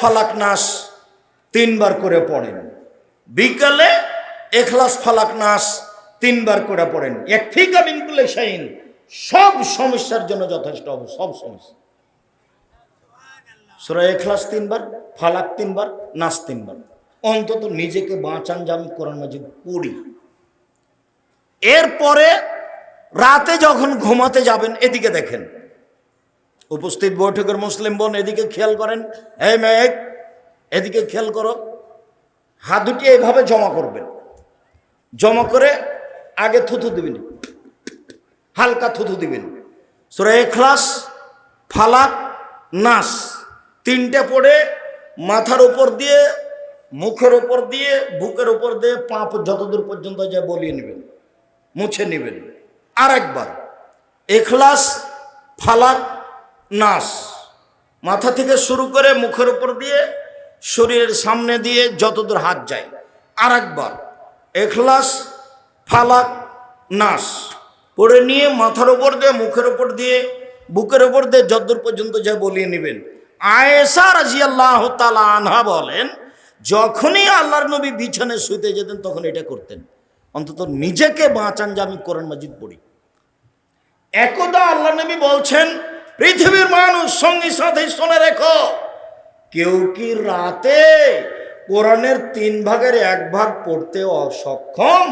ফালাক নাস তিনবার করে পড়েন। বিকালে এখলাস ফালাক নাস তিনবার করে পড়েন। একফিকা বিনকুলে শাইন সব সমস্যার জন্য যথেষ্ট হবে, সব সমস্যা। সুরা এখলাস তিনবার, ফালাক তিনবার, নাস তিনবার। অন্তত নিজেকে বাঁচান যে আমি কোরআন মাজিদ পড়ি। এরপরে রাতে যখন ঘুমাতে যাবেন, এদিকে দেখেন উপস্থিত বৈঠকের মুসলিম বোন, এদিকে খেয়াল করেন। এই মেঘ এদিকে খেয়াল করো, হাত দুটি এইভাবে জমা করবেন। জমা করে আগে থুথু দিবেন। হালকা থুথু দিবেন। সুরা এখলাস ফালাক, নাস, তিনটে পড়ে মাথার উপর দিয়ে, মুখের উপর দিয়ে, বুকের উপর দিয়ে পা যতদূর পর্যন্ত যা বলিয়ে নেবেন, মুছে নেবেন। আর একবার এখলাস ফালাক নাস। মাথা থেকে শুরু করে মুখের উপর দিয়ে শরীরের সামনে দিয়ে যতদূর হাত যায়। আর একবার এখলাস, ফালাক, নাস। পড়ে নিয়ে মাথার উপর দিয়ে, মুখের উপর দিয়ে, বুকের উপর দিয়ে যতদূর পর্যন্ত যা বলিয়ে নেবেন। আয়েসা রাজিয়াল্লাহ তালা আনহা বলেন, যখনই আল্লাহর নবী বিছানে শুইতে যেতেন, তখন এটা করতেন। অন্তত নিজেকে বাঁচান যে আমি কোরআন মাজিদ পড়ি। একদা আল্লাহ নবী বলছেন পৃথিবীর মানুষ সঙ্গী সাথে শুনে রেখো। কেউ কি রাতে কোরআনের তিন ভাগের এক ভাগ পড়তে অসক্ষম?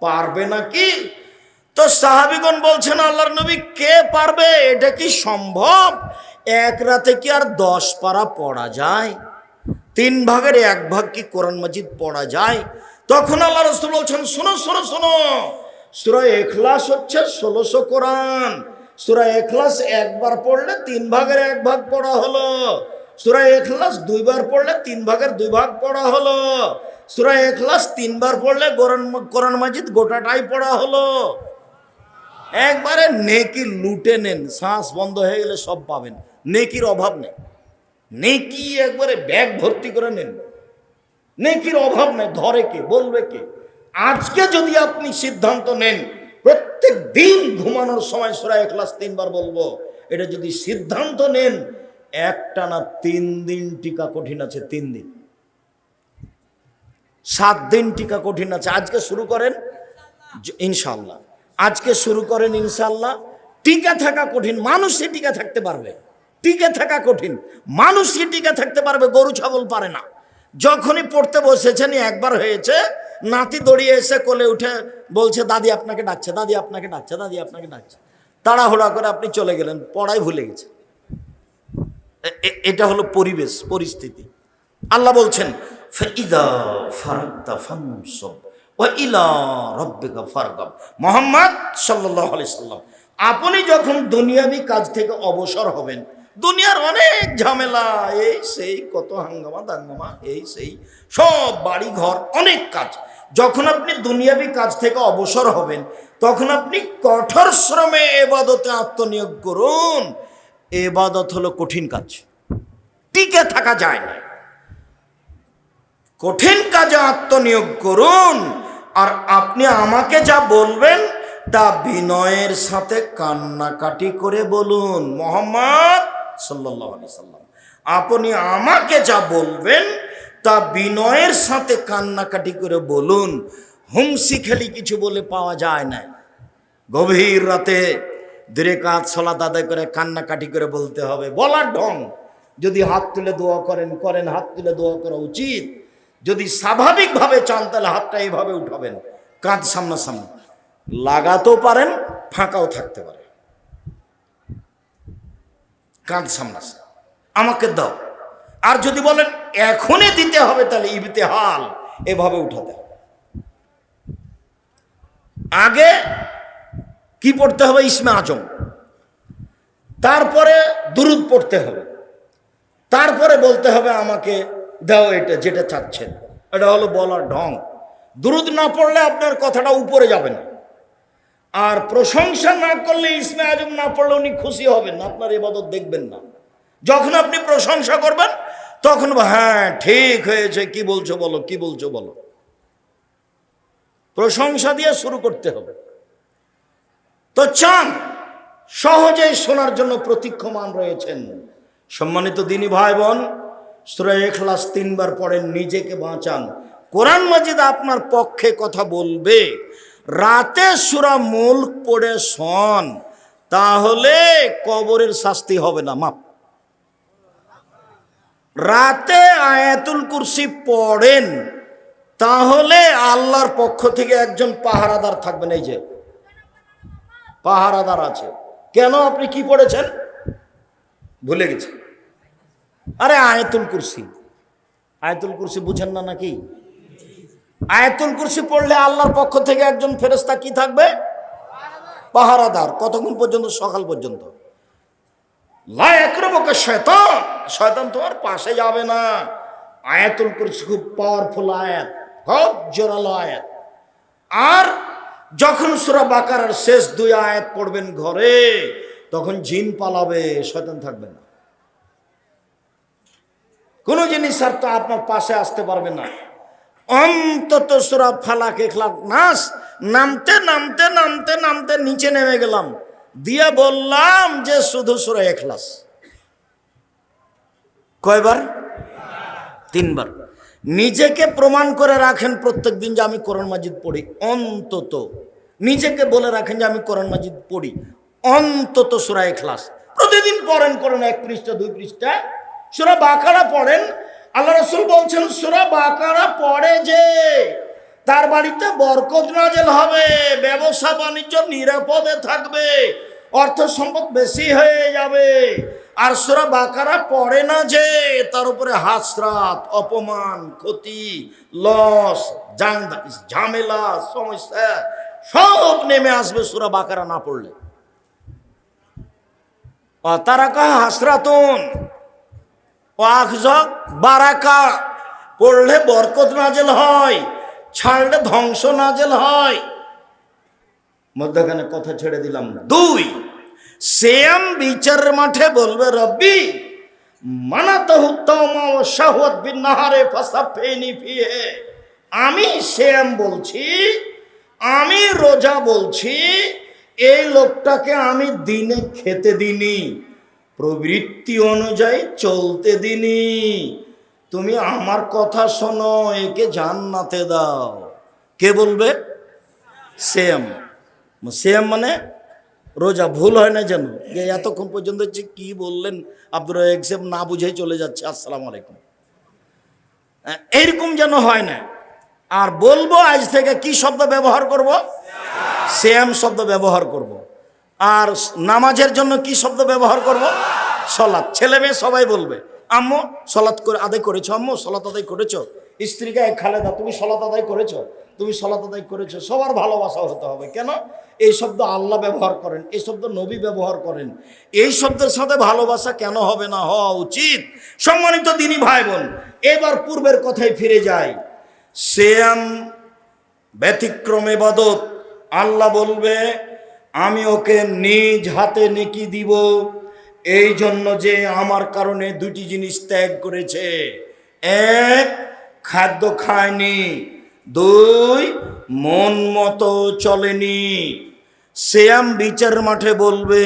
পারবে নাকি? তো সাহাবিগণ বলছেন, আল্লাহর নবী কে পারবে? এটা কি সম্ভব? এক রাতে কি আর দশ পারা পড়া যায়? তিন ভাগের এক ভাগ কি কোরআন মাজিদ পড়া যায়? তখন আল্লাহ রসুল বলছেন, শোনো শোনো শোনো। সুরা এখলাস হচ্ছে ষোলোশো কোরআন। সুরা এখলাস একবার পড়লে তিন ভাগের এক ভাগ পড়া হলো। সুরা এখলাস দুইবার পড়লে তিন ভাগের দুই ভাগ পড়া হলো। সুরা এখলাস তিনবার পড়লে কোরআন মাজিদ গোটাটাই পড়া হলো। একবারে নেকি লুটে নেন, শ্বাস বন্ধ হয়ে গেলে সব পাবেন। নেকির অভাব নেই। নেকি একবারে ব্যাগ ভর্তি করে নেন। নেকির অভাব নেই, ধরে কে, বলবে কে? আজকে যদি আপনি সিদ্ধান্ত নেন প্রত্যেক দিন ঘুমানোর সময় সুরা ক্লাস তিনবার বলব। এটা যদি সিদ্ধান্ত নেন, একটা না তিন দিন টিকা কঠিন আছে, তিন দিন। সাত দিন টিকা কঠিন আছে। আজকে শুরু করেন? ইনশাল্লাহ আজকে শুরু করেন ইনশাল্লাহ টিকা থাকা কঠিন। মানুষই টিকা থাকতে পারবে। টিকে থাকা কঠিন। মানুষই টিকে থাকতে পারবে। গরু, ছাগল পারে না। যখনই পড়তে বসেছেন একবার হয়েছে নাতি দড়িয়ে এসে কোলে উঠে বলছে, দাদি আপনাকে ডাকছে, দাদি আপনাকে ডাকছে, দাদি আপনাকে ডাকছে। তাড়াহুড়া করে আপনি চলে গেলেন পড়াই ভুলে গেছে এটা হলো পরিবেশ, পরিস্থিতি। আল্লাহ বলছেন মোহাম্মদ সাল্লাম, আপনি যখন দুনিয়াবি কাজ থেকে অবসর হবেন, দুনিয়ার অনেক ঝামেলা, এই সেই কত হাঙ্গামা দাঙ্গামা, এই সেই সব বাড়ি ঘর অনেক কাজ যখন আপনি দুনিয়াবি কাজ থেকে অবসর হবেন, তখন আপনি কঠোর শ্রমে এবাদতে আত্মনিয়োগ করুন। এবাদত হলো কঠিন কাজ। টিকে থাকা যায় না। কঠিন কাজে আত্মনিয়োগ করুন। আর আপনি আমাকে যা বলবেন, তা বিনয়ের সাথে কান্নাকাটি করে বলুন। মোহাম্মদ আলাইহি সাল্লাম, আপনি আমাকে যা বলবেন তা বিনয়ের সাথে কান্নাকাটি করে বলুন, হুমসি খেলি কিছু বলে পাওয়া যায় না। গভীর রাতে দূরে কাজ সলাত আদায় করে কান্নাকাটি করে বলতে হবে বলার ঢং। যদি হাত তুলে দোয়া করেন করেন, হাত তুলে দোয়া করা উচিত। যদি স্বাভাবিকভাবে চান, তাহলে হাতটা এইভাবে উঠাবেন, কাঁধ সামনাসামনি। লাগাতেও পারেন, ফাঁকাও থাকতে পারে। কাঁধ সামনাসামনি। আমাকে দাও। আর যদি বলেন, এখনই দিতে হবে, তাহলে ইবতেহাল। এভাবে উঠাতে আগে কি পড়তে হবে? ইসমে আজম। তারপরে দুরুদ পড়তে হবে। তারপরে বলতে হবে, আমাকে দাও এটা যেটা চাচ্ছেন। এটা হলো বলার ঢং। দুরুদ না পড়লে আপনার কথাটা উপরে যাবে না। আর প্রশংসা না করলে ইসমে আজম না পড়লে উনি খুশি হবেন না। আপনার এবাদত দেখবেন না। যখন আপনি প্রশংসা করবেন তখন হ্যাঁ ঠিক হয়েছে, কি বলছো বলো, কি বলছো বলো। প্রশংসা দিয়ে শুরু করতে হবে। তো চান, সহজেই শোনার জন্য প্রতীক্ষমান রয়েছেন। সম্মানিত দিনী ভাই বোন সুরা এখলাস তিনবার পড়েন নিজেকে বাঁচান। কোরআন মাজিদ আপনার পক্ষে কথা বলবে। রাতে সুরা মুল্ক পড়ে শোন, তাহলে কবরের শাস্তি হবে না মাপ রাতে আয়াতুল কুরসি পড়েন, তাহলে আল্লাহর পক্ষ থেকে একজন পাহারাদার থাকবেন, এই যে। পাহারাদার আছে। কেন আপনি কি পড়েছেন? ভুলে গেছি। আরে আয়াতুল কুরসি। আয়াতুল কুরসি বুঝেন না নাকি? আয়াতুল কুরসি পড়লে আল্লাহর পক্ষ থেকে একজন ফেরেস্তা কি থাকবে? পাহারাদার। কতক্ষণ পর্যন্ত? সকাল পর্যন্ত। লায়াক্রমকে শয়তান। শয়তান তোমার পাশে যাবে না। আয়াতুল কুরসি খুব পাওয়ারফুল আয়াত, খুব জোরালো আয়াত। আর যখন সুরা বাকারার শেষ দুই আয়াত পড়বেন ঘরে, তখন জিন পালাবে, শয়তান থাকবে না। কোনো জিনিস আর তো আপনার পাশে আসতে পারবে না। অন্তত সুরা ফালাক নাস, নামতে নামতে নামতে নামতে নিচে নেমে গেলাম। দিয়ে বললাম যে শুধু সুরা এখলাস কয়বার? তিনবার। নিজেকে প্রমাণ করে রাখেন প্রত্যেক দিন যে আমি কোরআন মাজিদ পড়ি। অন্তত নিজেকে বলে রাখেন যে আমি কোরআন মাজিদ পড়ি। অন্তত সুরা এখলাস প্রতিদিন পড়েন করেন এক পৃষ্ঠা, দুই পৃষ্ঠা। সুরা বাকারা পড়েন। আল্লাহ রসুল বলছেন, সুরা বাকারা পড়ে যে তার বাড়িতে বরকত নাজেল হবে, ব্যবসা বাণিজ্য নিরাপদে থাকবে, অর্থ সম্পদ বেশি হয়ে যাবে। আর সুরা বাকারা পড়ে না যে, তার উপরে হাসরাত, অপমান, ক্ষতি, লস ঝামেলা, সমস্যা, সব নেমে আসবে সুরা বাকারা না পড়লে। তারাকা হাসরাতুন ওয়াকজক বারাকা, পড়লে বরকত নাজেল হয়। ছাড়লে ধ্বংস নাজেল হয়। মধ্যখানে কথা ছেড়ে দিলাম দুই সেম বিচারের মাঠে বলবে রব্বি আমি সেম বলছি আমি রোজা বলছি এই লোকটাকে আমি দিনে খেতে দিনি প্রবৃত্তি অনুযায়ী চলতে দিনি। তুমি আমার কথা শোনো একে জান্নাতে দাও। কে বলবে? সেম সেম মানে রোজা ভুল হয় না যেন? যে এতক্ষণ পর্যন্ত যে কি বললেন? আব্দুর একসেম না বুঝে চলে যাচ্ছে। আসসালামু আলাইকুম। হ্যাঁ, এইরকম যেন হয় না। আর বলব আজ থেকে কি শব্দ ব্যবহার করব? সেম শব্দ ব্যবহার করব। আর নামাজের জন্য কি শব্দ ব্যবহার করব? সলাৎ। ছেলে মেয়ে সবাই বলবে। আম্মু সলাৎ করে আদায় করেছ আম্মু সলাৎ আদায় করেছ? স্ত্রীকে "এই খালেদা, তুমি সলাৎ আদায় করেছ? তুমি সলাৎ আদায় করেছ। সবার ভালোবাসা হতে হবে। কেন? এই শব্দ আল্লাহ ব্যবহার করেন, এই শব্দ নবী ব্যবহার করেন। এই শব্দের সাথে ভালোবাসা কেন হবে না? হওয়া উচিত। সম্মানিত দিনী ভাই বোন এবার পূর্বের কথায় ফিরে যাই। শ্যাম ব্যতিক্রম এবাদত আল্লাহ বলবে, আমি ওকে নিজ হাতে নেকি দিব। এই জন্য যে আমার কারণে দুটি জিনিস ত্যাগ করেছে। এক, খাদ্য খায়নি। দুই, মন মতো চলেনি। শ্যাম বিচার মাঠে বলবে,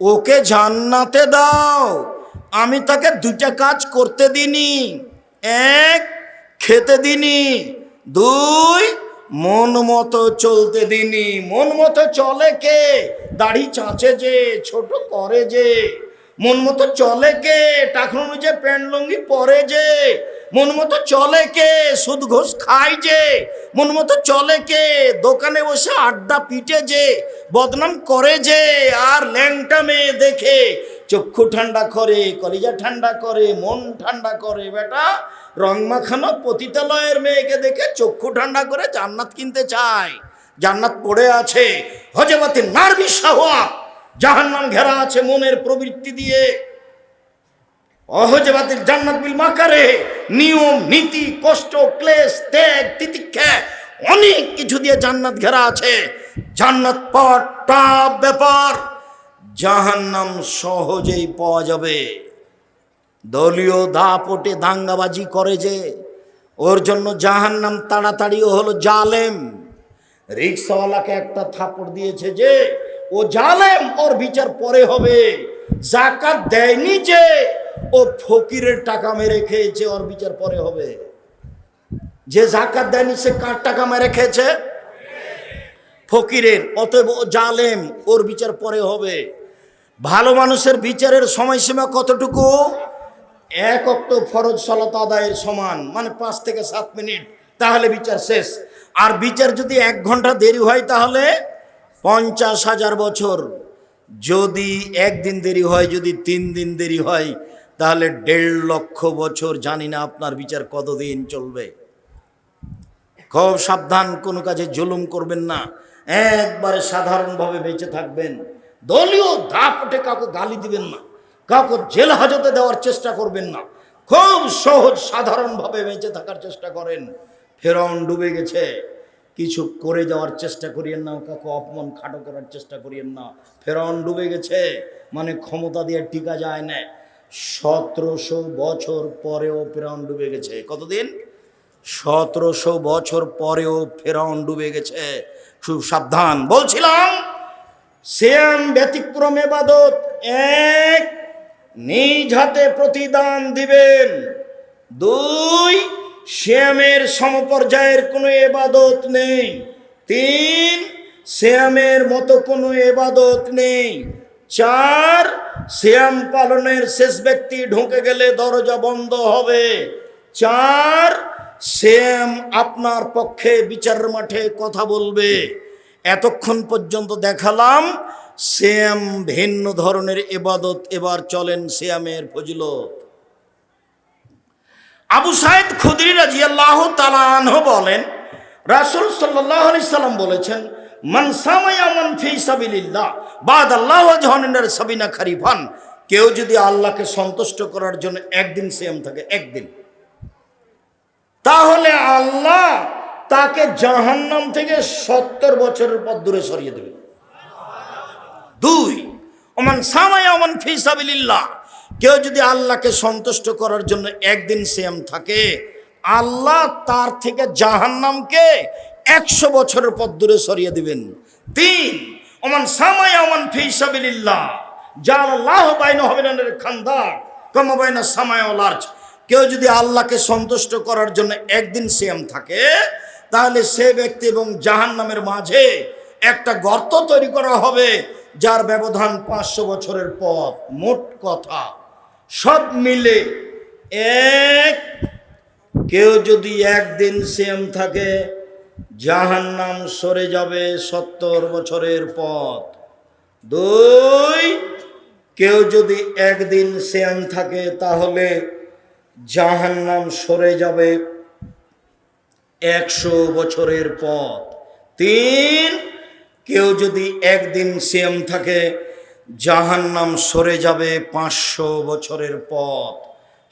ওকে জান্নাতে দাও। আমি তাকে দুটা কাজ করতে দিনি এক, খেতে দিনি দুই মন মতো চলতে দিনি। মন মতো চলে কে? দাড়ি চাঁচে যে, ছোট করে যে। মন মতো চলে কে? টাকা যে প্যান্ট লুঙ্গি পরে যে। মন মতো চলে কে? সুদ ঘোষ খায় যে। মন মতো চলে কে? দোকানে বসে আড্ডা পিটে যে। বদনাম করে যে। আর ল্যাংটা মেয়ে দেখে চক্ষু ঠান্ডা করে, কলিজা ঠান্ডা করে, মন ঠান্ডা করে, বেটা। রং মাখানো পতিতালয়ের মেয়েকে দেখে চক্ষু ঠান্ডা করে জান্নাত কিনতে চায়। জান্নাত পড়ে আছে। হজেবাতি নার্ভি সাহা জাহান্নাম ঘেরা আছে মনের প্রবৃত্তি দিয়ে। অহজেবাতির জান্নাত বিল মাকারে নিয়ম, নীতি, কষ্ট, ক্লেশ, ত্যাগ, তিতিক্ষা অনেক কিছু দিয়ে জান্নাত ঘেরা আছে। জান্নাত পাওয়ার টাপ ব্যাপার। জাহান্নাম সহজেই পাওয়া যাবে। দলীয় দাপটে দাঙ্গাবাজি করে যে, ওর জন্য জাহান্নাম তাড়াতাড়িও হলো জালেম। রিক্সাওয়ালাকে একটা থাপড় দিয়েছে যে, ও জালেম, ওর বিচার পরে হবে। জাকাত দেয়নি যে, ও ফকিরের টাকা মেরে খেয়েছে, ওর বিচার পরে হবে। যে জাকাত দেয়নি, সে কার টাকা মেরে খেয়েছে? ফকিরের, অতএব ও জালেম, ওর বিচার পরে হবে। ভালো মানুষের বিচারের সময়সীমা কতটুকু? এক অক্ট ফরজ সলাত আদায়ের সমান মানে পাঁচ থেকে সাত মিনিট, তাহলে বিচার শেষ। আর বিচার যদি এক ঘণ্টা দেরি হয় তাহলে পঞ্চাশ হাজার বছর। যদি একদিন দেরি হয়, যদি তিন দিন দেরি হয়, তাহলে দেড় লক্ষ বছর জানি না আপনার বিচার কতদিন চলবে। খুব সাবধান, কোনো কাজে জুলুম করবেন না। একবারে সাধারণভাবে বেঁচে থাকবেন। দলীয় দাপটে কাউকে গালি দিবেন না, কাউকে জেল হাজতে দেওয়ার চেষ্টা করবেন না, খুব সহজ সাধারণভাবে বেঁচে থাকার চেষ্টা করেন। ফেরন ডুবে গেছে, কিছু করে যাওয়ার চেষ্টা করিয়েন না, কাউকে অপমান খাটো করার চেষ্টা করিয়েন না। ফেরন ডুবে গেছে মানে ক্ষমতা দিয়ে টিকা যায় না। সতেরোশো বছর পরেও ফেরন ডুবে গেছে। কতদিন? সতেরোশো বছর পরেও ফেরাউন ডুবে গেছে। খুব সাবধান, বলছিলাম শ্যাম ব্যতিক্রম এবাদত, এক, নিজ হাতে প্রতিদান দিবেন। দুই, শ্যামের সমপর্যায়ের কোনো এবাদত নেই। তিন, শ্যামের মতো কোনো এবাদত নেই। চার, শ্যাম পালনের শেষ ব্যক্তি ঢুকে গেলে দরজা বন্ধ হবে। চার, শ্যাম আপনার পক্ষে বিচার মাঠে কথা বলবে। এতক্ষণ পর্যন্ত দেখালাম শ্যাম ভিন্ন ধরনের এবাদত এবার চলেন শ্যামের ফজিলত। আবু সাইদ খুদরি রাজি আল্লাহ তালাহ বলেন, রাসুল সাল্লাহ আলি সাল্লাম বলেছেন, মান সামায়া মান ফি সাবিলিল্লাহ বাদ আল্লাহ জাহানের সাবিনা খারিফান। কেউ যদি আল্লাহকে সন্তুষ্ট করার জন্য একদিন সিয়াম থাকে, একদিন। তাহলে আল্লাহ তাকে জাহান্নাম থেকে সত্তর বছরের পর দূরে সরিয়ে দেবে। দুই, ওমান সামায়া ওমান ফি সাবিলিল্লাহ। কেউ যদি আল্লাহকে সন্তুষ্ট করার জন্য একদিন সেম থাকে, আল্লাহ তার থেকে জাহান্নামকে একশো বছরের পর দূরে সরিয়ে দিবেন। তিন, ওমান সামায়া ওমান ফি সাবিলিল্লাহ। যার আল্লাহ বাইন হবিনের খান্দার কম বাইনা সামায়া লার্জ কেউ যদি আল্লাহকে সন্তুষ্ট করার জন্য একদিন সিয়াম থাকে, তাহলে সে ব্যক্তি এবং জাহান্নামের মাঝে একটা গর্ত তৈরি করা হবে, যার ব্যবধান পাঁচশো বছরের পথ। মোট কথা, সব মিলে এক। কেউ যদি একদিন সেম থাকে, জাহান্নাম সরে যাবে সত্তর বছরের পথ। দুই, কেউ যদি একদিন সেম থাকে, তাহলে জাহান্নাম সরে যাবে একশো বছরের পথ। তিন, কেউ যদি একদিন সেম থাকে, জাহান্নাম সরে যাবে পাঁচশো বছরের পথ।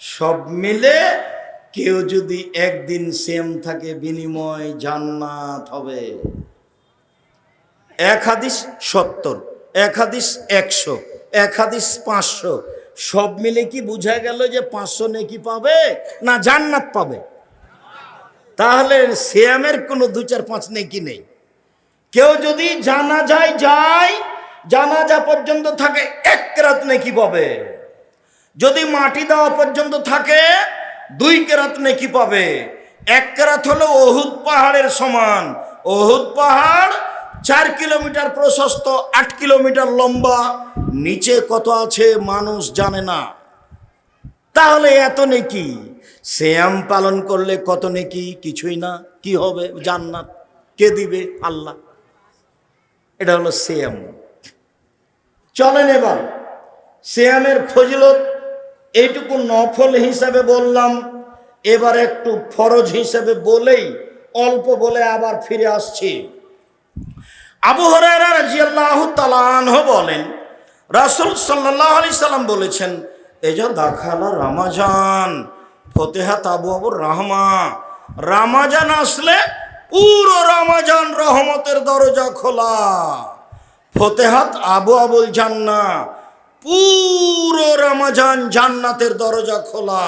সব মিলে কেউ যদি একদিন সেম থাকে, বিনিময় জান্নাত হবে। এক হাদিস সত্তর, এক হাদিস একশো, এক হাদিস পাঁচশো সব মিলে কি বুঝা গেল যে পাঁচশো নেকি পাবে না জান্নাত পাবে? তাহলে শ্যামের কোনো দু চার পাঁচ নেকি নেই। কেউ যদি জানা যায় যায়, জানাজা পর্যন্ত থাকে, এক কেরাত নেকি পাবে। যদি মাটি দেওয়া পর্যন্ত থাকে, দুই কেরাত নেকি পাবে। এক কেরাত হলো অহুদ পাহাড়ের সমান। অহুদ পাহাড় চার কিলোমিটার প্রশস্ত, আট কিলোমিটার লম্বা, নিচে কত আছে মানুষ জানে না। তাহলে এত নেকি? শ্যাম পালন করলে কত নেকি? কিছুই না। কি হবে? জান্নাত। কে দিবে? আল্লাহ। এটা হলো শ্যাম। চলেন এবার। শ্যামের ফজিলত এইটুকু নফল হিসাবে বললাম। এবার একটু ফরজ হিসাবে বলেই অল্প বলে আবার ফিরে আসছি। আবু তালানহ বলেন, রাসুল সাল্লাম বলেছেন যে দাখালা রামাজান, ফতেহাত আবু আবুর রহমা। রামাজান আসলে পুরো রামাজান রহমতের দরজা খোলা। ফতেহাত আবু আবুল জান্না পুরো রামাজান জান্নাতের দরজা খোলা।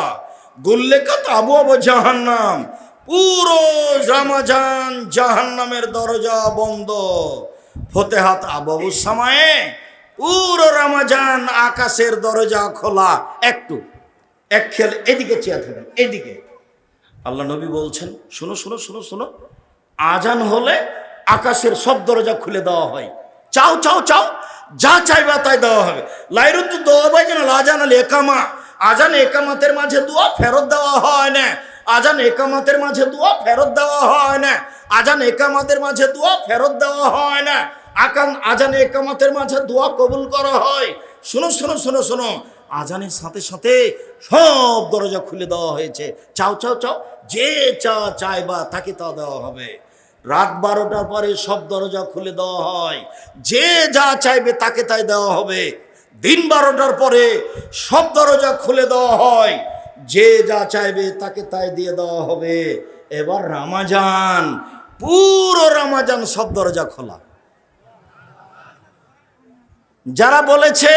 গুল্লেকাত আবু আবু জাহান্নাম পুরো রামাজান জাহান্নামের দরজা বন্ধ। ফতেহাত আবু সামায়ে পুরো রামাজান আকাশের দরজা খোলা। একটু, এক খেয়াল এদিকে চেয়ে থাকেন এদিকে। আল্লাহ নবী বলছেন, শোনো শোনো শোনো শোনো, আজান হলে আকাশের সব দরজা খুলে দেওয়া হয়। চাও চাও চাও, যা চাইবা তাই দেওয়া হবে। লাইরুদ্দু দেওয়া হয় যেন আজান আল একামা, আজান একামাতের মাঝে দোয়া ফেরত দেওয়া হয় না। আজান একামাতের মাঝে দোয়া ফেরত দেওয়া হয় না। আজান একামাতের মাঝে দোয়া ফেরত দেওয়া হয় না। আকান আজান একামাতের মাঝে দোয়া কবুল করা হয়। শোনো শোনো শোনো শোনো আজানের সাথে সাথে সব দরজা খুলে দেওয়া হয়েছে। চাও চাও চাও। যে চা চাইবা তাকে তা দেওয়া হবে। রাত বারোটার পরে সব দরজা খুলে দেওয়া হয়। যে যা চাইবে তাকে তাই দেওয়া হবে। দিন বারোটার পরে সব দরজা খুলে দেওয়া হয়। যে যা চাইবে তাকে তাই দিয়ে দেওয়া হবে। এবার রামাজান, পুরো রামাজান সব দরজা খোলা। যারা বলেছে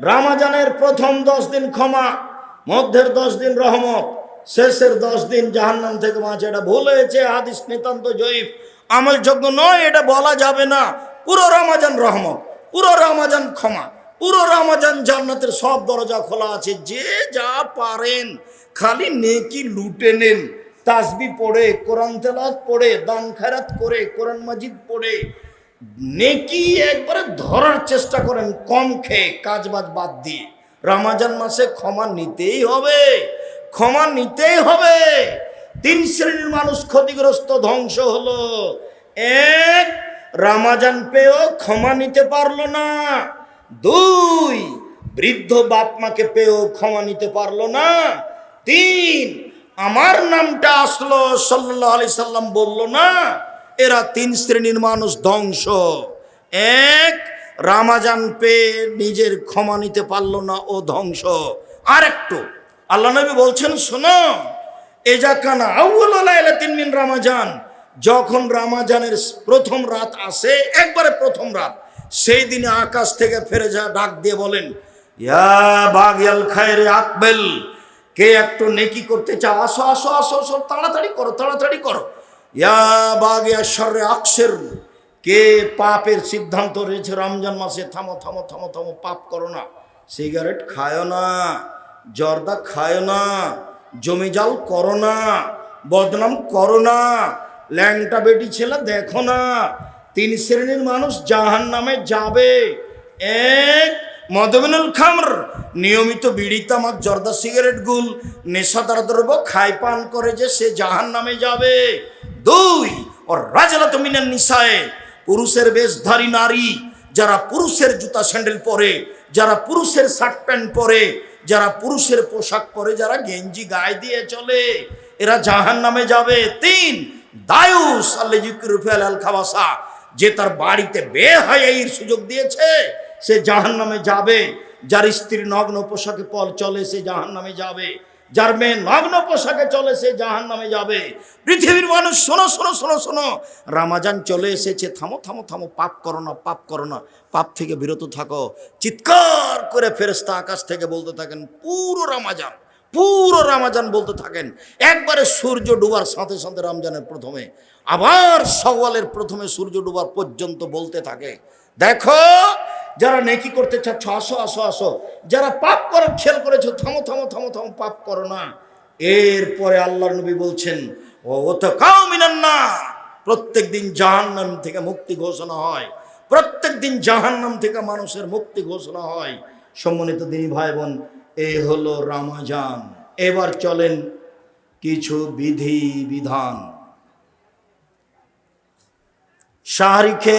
রামাজানের প্রথম দশ দিন ক্ষমা, মধ্যের দশ দিন রহমত, শেষের দশ দিন জাহান্নাম থেকে মাছ এটা ভুল হয়েছে, হাদিস নিতান্ত জয়ীফ। আমলযোগ্য নয়, এটা বলা যাবে না। পুরো রামাজান রহমত, পুরো রামাজান ক্ষমা। পুরো রামাজান জান্নাতের সব দরজা খোলা আছে, যে যা পারেন, খালি নেকি লুটে নেন। তাসবি পড়ে, কোরআন তেলাত পড়ে, দান খেরাত করে, কোরআন মাজিদ পড়ে। নেকি একবারে ধরার চেষ্টা করেন, কম খেয়ে, কাজ বাজ বাদ দিয়ে। রামাজান মাসে ক্ষমা নিতেই হবে, ক্ষমা নিতেই হবে। তিন শ্রেণির মানুষ ক্ষতিগ্রস্ত, ধ্বংস হলো। এক, রামাজান পেয়েও ক্ষমা নিতে পারল না। দুই, বৃদ্ধ বাপ মাকে পেয়েও ক্ষমা নিতে পারল না। তিন, আমার নামটা আসলো সাল্লাহ আলি সাল্লাম বলল না, এরা তিন শ্রেণির মানুষ ধ্বংস। এক, রামাজান পেয়ে নিজের ক্ষমা নিতে পারল না, ও ধ্বংস। আর একটু আল্লাহ নবী বলছেন, শোনো এজা কানা আউ্লা তিন মিন রামাজান, যখন রামাজানের প্রথম রাত আসে, একবারে প্রথম রাত সেই দিনে আকাশ থেকে ফেরে যা ডাক দিয়ে বলেন, ইয়া আকবেল, কে একটু নেকি করতে চাও? আসো আসো আসো আসো, তাড়াতাড়ি করো তাড়াতাড়ি করো। ইয়া বাগিয়া শর্রে আকসের, কে পাপের সিদ্ধান্ত রয়েছে রমজান মাসে? থামো থামো থামো থামো, পাপ করো না। সিগারেট খায় না, জর্দা খায় না, জমি জাল করো না, বদনাম করো না, ল্যাংটা বেটি ছেলে দেখো না তিন শ্রেণির মানুষ জাহান নামে যাবে। এক, মদবিনুল খামর, নিয়মিত বিড়ি তামাক, জর্দা সিগারেট গুল, নেশাদার দ্রব্য খাই পান করে যে সে জাহান নামে যাবে। দুই ও রাজালাত মিনান নিশায় পুরুষের বেশধারী নারী, যারা পুরুষের জুতা স্যান্ডেল পরে, যারা পুরুষের শার্ট প্যান্ট পরে, যারা পুরুষের পোশাক পরে, যারা গেঞ্জি গায়ে দিয়ে চলে, এরা জাহান নামে যাবে। তিন, দায়ুস আল্লাহ আল খাবাসা যে তার বাড়িতে বে হাইয়ের সুযোগ দিয়েছে, সে জাহান নামে যাবে। যার স্ত্রী নগ্ন পোশাকে পল চলে, সে জাহান নামে যাবে। যার মেয়ে নগ্ন পোশাকে চলে, সে জাহান নামে যাবে। পৃথিবীর মানুষ, শোনো শোনো শোনো শোনো। রামাজান চলে এসেছে। থামো থামো থামো, পাপ করো না, পাপ করো না। পাপ থেকে বিরত থাকো। চিৎকার করে ফেরেস্তা আকাশ থেকে বলতে থাকেন, পুরো রামাজান পুরো রামাজান বলতে থাকেন। একবারে সূর্য ডুবার সাথে সাথে রমজানের প্রথমে। আবার সওয়ালের প্রথমে সূর্য ডুবার পর্যন্ত বলতে থাকে। দেখো, যারা নেকি করতে চাচ্ছ আসো আসো আসো। যারা পাপ করার খেয়াল করেছ, থামো থামো থামো থামো, পাপ করো না। এরপরে আল্লাহ নবী বলছেন, ও ও তো কাউ মিনান না। প্রত্যেক দিন জাহান্নাম থেকে মুক্তি ঘোষণা হয়। প্রত্যেক দিন জাহান্নাম থেকে মানুষের মুক্তি ঘোষণা হয়। সম্মানিত দিনী ভাই বোন এই হলো রামাজান। এবার চলেন কিছু বিধি বিধান। শাহরিখে